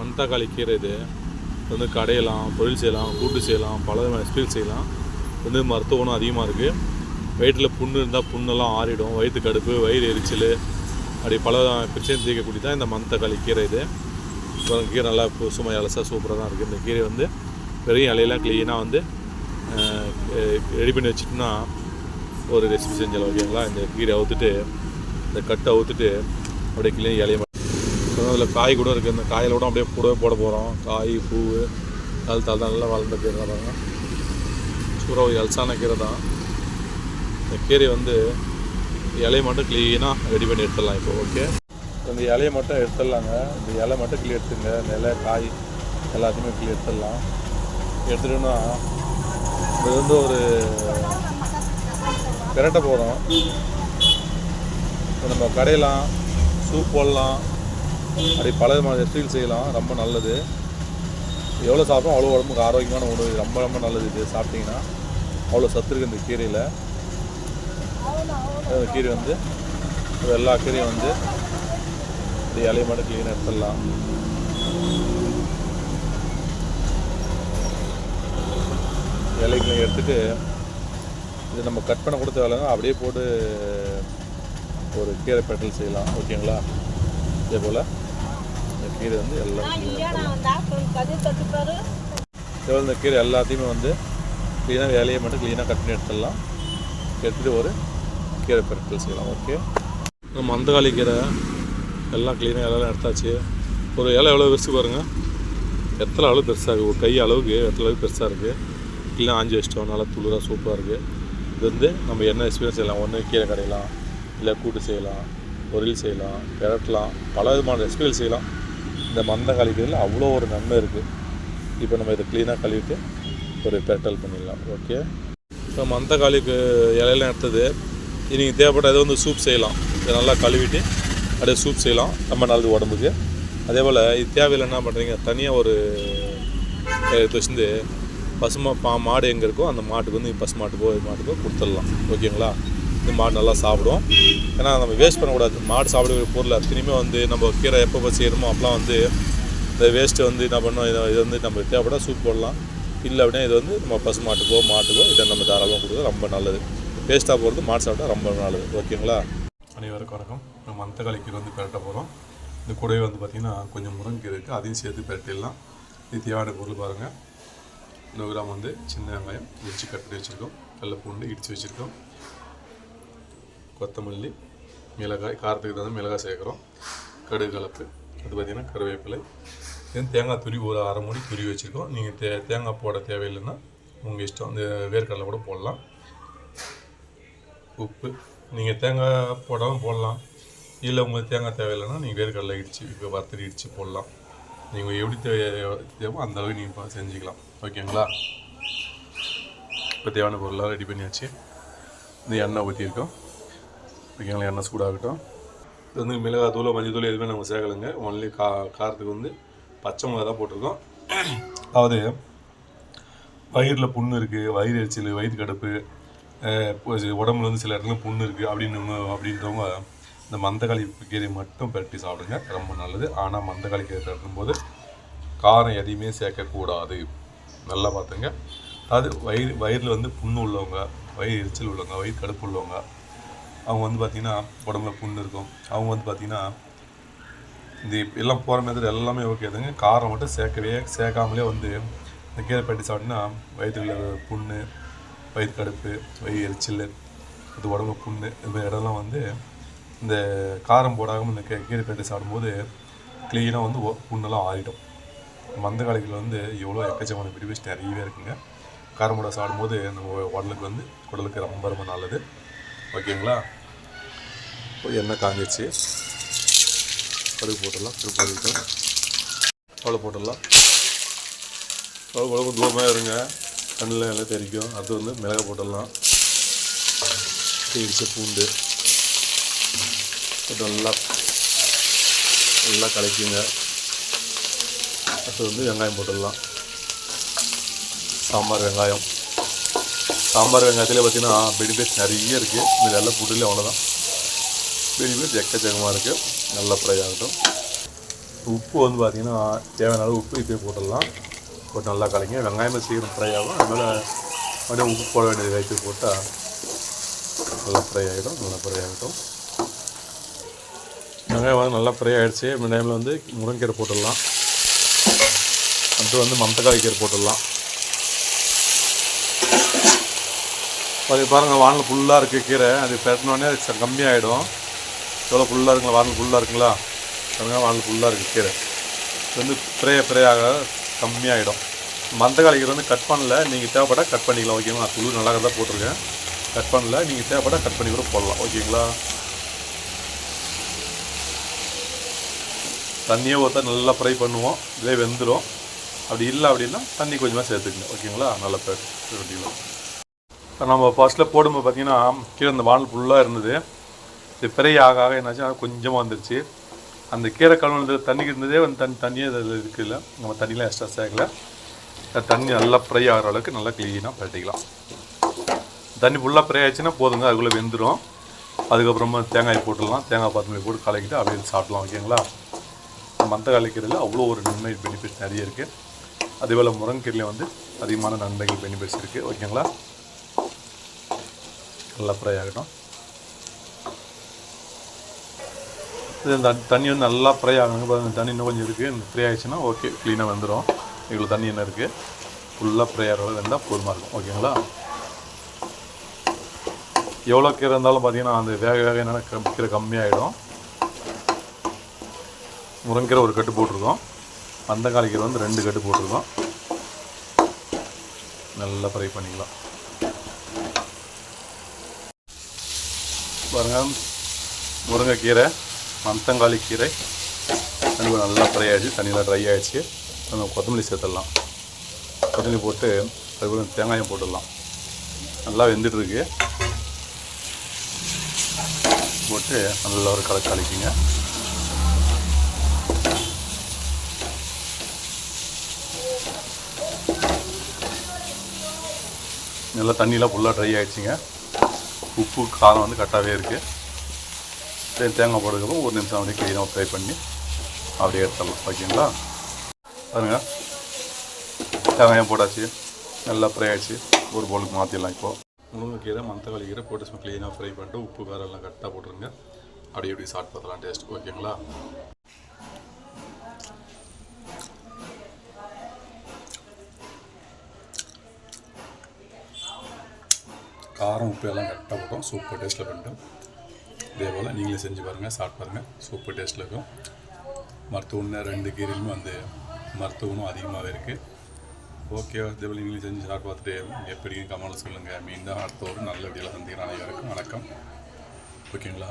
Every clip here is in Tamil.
மணத்தக்காளி கீரை இது. வந்து கடையலாம் தொழில் செய்யலாம் கூட்டு செய்யலாம் பல விதமான செய்யலாம். வந்து மருத்துவ குணம் அதிகமாக இருக்குது வயிற்றில் புண்ணு இருந்தால் புண்ணெல்லாம் ஆறிடும். வயிற்று கடுப்பு வயிறு எரிச்சல் அப்படி பல பிரச்சனை தீர்க்கக்கூடிய தான் இந்த மணத்தக்காளி கீரை இது. கீரை நல்லா இப்போ சும்மா இலசா சூப்பராக தான் இருக்குது இந்த கீரை வந்து வெறும் இலையெல்லாம் க்ளீனாக வந்து ரெடி பண்ணி வச்சுட்டோம்னா ஒரு ரெசிபி செஞ்சால் ஓகேங்களா? இந்த கீரை அவுத்துட்டு இந்த கட்டை அவுத்துட்டு அப்படியே கிளீன் இலையை அதில் காய் கூட இருக்குது இந்த காயில் கூட அப்படியே கூடவே போட போகிறோம் காய் பூ தல் தல் நல்லா வளர்ந்த கீரை தான் பாருங்க. சூறாக ஒரு எல்சான கீரை தான். இந்த கீரை வந்து இலையை மட்டும் க்ளீனாக ரெடி பண்ணி எடுத்துடலாம் இப்போ ஓகே இந்த இலையை மட்டும் எடுத்துடலாங்க. இந்த இலை மட்டும் கிளி எடுத்துங்க. இந்த இலை காய் எல்லாத்தையுமே கிளி எடுத்துடலாம். எடுத்துட்டோம்னா இது வந்து ஒரு பிரட்ட போகிறோம் இப்போ நம்ம கடையலாம் சூப் போடலாம். அப்படி பல விதமான ரெசிபிகள் செய்யலாம். ரொம்ப நல்லது. எவ்வளோ சாப்பிட்டோம் அவ்வளோ உடம்புக்கு ஆரோக்கியமான உணவு. ரொம்ப ரொம்ப நல்லது இது. சாப்பிட்டீங்கன்னா அவ்வளோ சத்து இருக்குது இந்த கீரையில். கீரை வந்து எல்லா கீரையும் வந்து இப்படி இலையை மட்டும் க்ளீனாக எடுத்துடலாம். இலைகளை எடுத்துட்டு இது நம்ம கட் பண்ண கொடுத்த வேலைங்க அப்படியே போட்டு ஒரு கீரை பெட்டல் செய்யலாம். ஓகேங்களா? இதே போல். கீரை வந்து எல்லாம் இந்த கீரை எல்லாத்தையுமே வந்து க்ளீனாக இலையை மட்டும் க்ளீனாக கட் பண்ணி எடுத்துடலாம். எடுத்துகிட்டு ஒரு கீரை பெட்டல் செய்யலாம் ஓகே நம்ம மந்தகாளி கீரை எல்லாம் க்ளீனாக இலையெல்லாம் எடுத்தாச்சு. ஒரு இலை எவ்வளோ பெருசு பாருங்கள் எத்தனை அளவு பெருசாக இருக்குது ஒரு கை அளவுக்கு எத்தனை அளவுக்கு பெருசாக இருக்குது க்ளீனாக ஆஞ்சி வச்சிட்டோம். நல்லா துளிராக சூப்பராக இருக்குது இது வந்து நம்ம என்ன எக்ஸ்பீரியன்ஸ் செய்யலாம்? ஒன்று கீரை கடையலாம் இல்லை கூட்டு செய்யலாம் பொரியல் செய்யலாம் பெரட்டலாம் பல விதமான ரெசிபிகள் செய்யலாம். இந்த மந்தகாளி கழிக்கிறதுல அவ்வளோ ஒரு நன்மை இருக்குது இப்போ நம்ம இதை க்ளீனாக கழுவிட்டு ஒரு பெட்டல் பண்ணிடலாம். ஓகே இப்போ மந்தகாளிக்கு இலையெல்லாம் எடுத்தது நீங்கள் தேவைப்பட்ட இதை வந்து சூப் செய்யலாம். இதை நல்லா கழுவிட்டு அப்படியே சூப் செய்யலாம். ரொம்ப நல்லது உடம்புக்கு. அதே போல் இது தேவையில்லை என்ன பண்ணுறீங்க தனியாக ஒரு எடுத்து வச்சுருந்து பசுமா பா மாடு எங்கே இருக்கோ அந்த மாட்டுக்கு வந்து பசு மாட்டுக்கோ இது மாட்டுக்கோ கொடுத்துடலாம். ஓகேங்களா இந்த மாடு நல்லா சாப்பிடும். ஏன்னா நம்ம வேஸ்ட் பண்ணக்கூடாது. மாடு சாப்பிடக்கூடிய பொருள் அத்தனையுமே வந்து நம்ம கீரை எப்போ செய்யணுமோ அப்போலாம் வந்து இந்த வேஸ்ட்டு வந்து என்ன பண்ணோம்? இதை இது வந்து நம்ம தேவைப்பட சூப் போடலாம். இல்லை அப்படின்னா இது வந்து நம்ம பசு மாட்டுக்கோ மாட்டுக்கோ இதை நம்ம தாராளமாக கொடுக்குறது ரொம்ப நல்லது. வேஸ்ட்டாக போகிறது மாடு சாப்பிட்டா ரொம்ப நல்லது. ஓகேங்களா? அனைவருக்கும் வணக்கம். நம்ம மந்தக்காளி கீரை வந்து பெரட்ட போகிறோம் இந்த கூடவே வந்து பார்த்திங்கன்னா கொஞ்சம் முருங்கீரை இருக்குது அதையும் சேர்த்து பெரட்டிடலாம். இது தேவையான பொருள் பாருங்கள் நூறு கிராம் வந்து சின்ன வெங்காயம் இடிச்சு கட் பண்ணி வச்சுருக்கோம். வெள்ளை பூண்டு இடித்து வச்சுருக்கோம். கொத்தமல்லி மிளகாய் காரத்துக்கு தகுந்த மிளகாய் சேர்க்குறோம். கடுகு கலப்பு. அது பார்த்திங்கன்னா கருவேப்பிலை. இது தேங்காய் துரி ஒரு அரை மூடி துரி வச்சுருக்கோம். நீங்கள் தே தேங்காய் போட தேவையில்லைன்னா உங்கள் இஷ்டம் இந்த வேர்க்கடலை கூட போடலாம். உப்பு. நீங்கள் தேங்காய் போடாமல் போடலாம். இல்லை உங்களுக்கு தேங்காய் தேவையில்லைன்னா நீங்கள் வேர்க்கடலை இடித்து இப்போ வறுத்தடி இடித்து போடலாம். நீங்கள் எப்படி தேவையோ அந்த அளவுக்கு நீங்கள் செஞ்சுக்கலாம். ஓகேங்களா? இப்போ தேவையான பொருளாக ரெடி பண்ணியாச்சு. இந்த எண்ணெய் ஊற்றியிருக்கோம் ஓகேங்களா எண்ணெய் சூடாகட்டும். இது வந்து மிளகாய் தூள் மஞ்சள் தூள் எதுவுமே நம்ம சேர்க்கலைங்க. ஒன்லி கா காரத்துக்கு வந்து பச்சை மிளகா தான் போட்டிருக்கோம். அதாவது வயிறில் புண்ணு இருக்குது வயிறு எரிச்சல் வயிறு கடுப்பு இப்போ உடம்புல வந்து சில இடத்துல புண்ணு இருக்குது அப்படின்னு அப்படின்றவங்க இந்த மந்தக்காளி கீரை மட்டும் பரட்டி சாப்பிடுங்க. ரொம்ப நல்லது. ஆனால் மந்தக்காளி கீரை பெரட்டும்போது காரம் எதையுமே சேர்க்கக்கூடாது. நல்லா பார்த்துங்க. அதாவது வயிறு வயிறில் வந்து புண்ணு உள்ளவங்க வயிறு எரிச்சல் உள்ளவங்க வயிறு கடுப்பு உள்ளவங்க அவங்க வந்து பார்த்திங்கன்னா உடம்புல புண்ணு இருக்கும். அவங்க வந்து பார்த்திங்கன்னா இந்த எல்லாம் போகிற மாதிரி எல்லாமே ஓகே தாங்க காரம் மட்டும் சேர்க்கவே சேர்க்காமலே வந்து இந்த கீரை பெட்டி சாப்பிட்டீங்கன்னா வயிற்றுல புண்ணு வயிறு கடுப்பு வயிறு எரிச்சல் அது உடம்பு புண்ணு இந்த இடம்லாம் வந்து இந்த காரம் போடாமல் இந்த கீரை பெட்டி சாப்பிடும்போது க்ளீனாக வந்து புண்ணெல்லாம் ஆறிடும். மந்த காலத்தில் வந்து எவ்வளோ எக்கச்சக்கமான பெனிஃபிட்ஸ் நிறையவே இருக்குங்க. காரம் போட சாப்பிடும்போது நம்ம உடலுக்கு வந்து உடலுக்கு ரொம்ப ரொம்ப நல்லது. ஓகேங்களா? இப்போ எண்ணெய் காஞ்சிச்சு கடுகு போட்டுடலாம் திருப்பதி அவ்வளோ போட்டுடலாம். அவ்வளோ உடம்பு தூரமாக இருங்க. கண்ணில் எல்லாம் தெரிக்கும். அது வந்து மிளகாய் போட்டுடலாம். இடிச்ச பூண்டு. போட்டு நல்லா நல்லா கலக்கிங்க. அடுத்து வந்து வெங்காயம் போட்டுடலாம். சாம்பார் வெங்காயம். சாம்பார் வெங்காயத்தில் பார்த்தீங்கன்னா பெனிஃபிட்ஸ் நிறைய இருக்குது. இந்த வெள்ளை பூண்டுலேயே அவ்வளோதான் பெனிஃபிட்ஸ் எக்கச்சக்கமாக இருக்குது. நல்லா ஃப்ரை ஆகட்டும். உப்பு வந்து பார்த்திங்கன்னா தேவையான அளவு உப்பு இப்போயே போட்டுடலாம். போட்டு நல்லா கலைங்க வெங்காயமும் சீக்கிரம் ஃப்ரை ஆகும். அதனால் மறுபடியும் உப்பு போட வேண்டியது வயிற்று போட்டால் நல்லா ஃப்ரை ஆகிடும் நல்லா ஃப்ரை ஆகட்டும். வெங்காயம் வந்து நல்லா ஃப்ரை ஆகிடுச்சு இந்த டைமில் வந்து முருங்கீரை போட்டுடலாம். அடுத்து வந்து மம்தக்காய் கீரை போட்டுடலாம். அது பாருங்கள் வானல் ஃபுல்லாக இருக்குது கீரை. அது பெட்டினோடனே கம்மியாகிடும் எவ்வளோ ஃபுல்லாக இருக்குங்களா? வானல் ஃபுல்லாக இருக்குங்களா? பாருங்க வானல் ஃபுல்லாக இருக்குது கீரை. இது வந்து ஃப்ரை ஃப்ரை கம்மியாகிடும் மந்தக்காய் கீரை வந்து கட் பண்ணல. நீங்கள் தேவைப்பட்டால் கட் பண்ணிக்கலாம் ஓகேங்களா நான் துளு நல்லா தான் போட்டிருக்கேன். கட் பண்ணல. நீங்கள் தேவைப்பட்டா கட் பண்ணி கூட போடலாம் ஓகேங்களா தண்ணியை ஊற்ற நல்லா ஃப்ரை பண்ணுவோம். இதே வெந்துடும் அப்படி இல்லை அப்படின்னா தண்ணி கொஞ்சமாக சேர்த்துக்கங்க ஓகேங்களா நல்லா பண்ணிக்கலாம். நம்ம ஃபர்ஸ்ட்டில் போடும்போது பார்த்தீங்கன்னா கீழே இந்த வானல் ஃபுல்லாக இருந்தது. இது ஃப்ரை ஆக ஆக என்னாச்சு? அது கொஞ்சமாக வந்துருச்சு. அந்த கீரை கழுவுனதில் தண்ணி இருந்ததே வந்து தண்ணி தண்ணியே இதில் இருக்குல்ல நம்ம தண்ணிலாம் எக்ஸ்ட்ரா சேர்க்கல தண்ணி நல்லா ஃப்ரை ஆகிற அளவுக்கு நல்லா க்ளீனாக பரட்டிக்கலாம். தண்ணி ஃபுல்லாக ஃப்ரை ஆயிடுச்சுன்னா போதுங்க அதுக்குள்ளே வெந்துடும் அதுக்கப்புறமா தேங்காய் போட்டுடலாம். தேங்காய் பாத்திரம் போட்டு கலக்கிட்டு அப்படியே சாப்பிடலாம் ஓகேங்களா மந்த கலைக்கிறதுல அவ்வளோ ஒரு நன்மை பெனிஃபிட்ஸ் நிறைய இருக்குது அதேபோல் முருங்கைக்கீரையில் வந்து அதிகமான நன்மைகள் பெனிஃபிட்ஸ் இருக்குது ஓகேங்களா நல்லா ஃப்ரை ஆகட்டும். இது இந்த தண்ணி வந்து நல்லா ஃப்ரை ஆகணுங்க பாருங்க தண்ணி இன்னும் கொஞ்சம் இருக்குது இந்த ஃப்ரை ஆகிடுச்சுன்னா ஓகே க்ளீனாக வந்துடும் இவ்வளோ தண்ணி என்ன இருக்குது ஃபுல்லாக ஃப்ரை ஆகிற இருந்தால் போதுமாக இருக்கும். ஓகேங்களா எவ்வளோ கீரை இருந்தாலும் பார்த்தீங்கன்னா அந்த வேக வேக என்னென்ன கீரை கம்மியாகிடும் முருங்கீரை ஒரு கட்டு போட்டிருக்கோம். அந்த கீரை வந்து ரெண்டு கட்டு போட்டிருக்கோம். நல்லா ஃப்ரை பண்ணிக்கலாம். பாருங்க. முருங்கைக்கீரை மந்தங்காளி கீரை. தண்ணி நல்லா ஃப்ரை ஆகிடுச்சு தண்ணியெலாம் ட்ரை ஆகிடுச்சு நம்ம கொத்தமல்லி சேர்த்துடலாம். கொத்தமல்லி போட்டு அதுக்கப்புறம் தேங்காயம் போட்டுடலாம். நல்லா வெந்துட்டுருக்கு. போட்டு நல்லா ஒரு கலக்கு கலக்கிங்க நல்லா தண்ணியெலாம் ஃபுல்லாக ட்ரை ஆகிடுச்சிங்க உப்பு காரம் வந்து கரெக்டாகவே இருக்குது சரி தேங்காய் போடுறதுக்கப்புறம் ஒரு நிமிஷம் அப்படியே க்ளீனாக ஃப்ரை பண்ணி அப்படியே எடுத்துடலாம். ஓகேங்களா? பாருங்க. தேங்காயம் போட்டாச்சு. நல்லா ஃப்ரை ஆயிடுச்சு. ஒரு பவுலுக்கு மாற்றிடலாம் இப்போது முருங்கைக்கீரை மந்தக்காளி கீரை போட்டு சும்மா க்ளீனாக ஃப்ரை பண்ணிட்டு உப்பு காரம் எல்லாம் கரெக்டாக போட்டுருங்க. அப்படியே எப்படி சாப்பிட்டு பார்த்துலாம் டேஸ்ட் ஓகேங்களா? காரம் உப்பு எல்லாம் கரெக்டாக போட்டோம். சூப்பர் டேஸ்ட்டில் பண்ணிட்டோம். இதே போல் நீங்களே செஞ்சு பாருங்கள் சாப்பிட்டு பாருங்கள் சூப்பர் டேஸ்ட்டில் இருக்கும். மருத்துவ ரெண்டு கீரையிலுமே வந்து மருத்துவனும் அதிகமாகவே இருக்குது ஓகே இதே போல் நீங்களே செஞ்சு சாப்பிட்டு பார்த்துட்டு எப்படியும் கமெண்ட்டில் சொல்லுங்கள் மீண்டும் அடுத்த ஒரு நல்ல வீடியோவில் சந்திக்கிற அனைவருக்கும். வணக்கம். ஓகேங்களா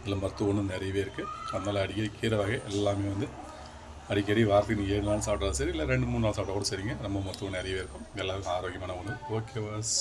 இதில் மருத்துவ நிறையவே இருக்குது அதனால் அடிக்கடி கீரை வகை எல்லாமே வந்து அடிக்கடி வாரத்துக்கு நீங்கள் ஏழு நாள் சாப்பிட்டாலும் சரி இல்லை ரெண்டு மூணு நாள் சாப்பிட்டா கூட சரிங்க. ரொம்ப மருத்துவம் நிறையவே இருக்கும். எல்லாருக்கும் ஆரோக்கியமான உணவு. Okay was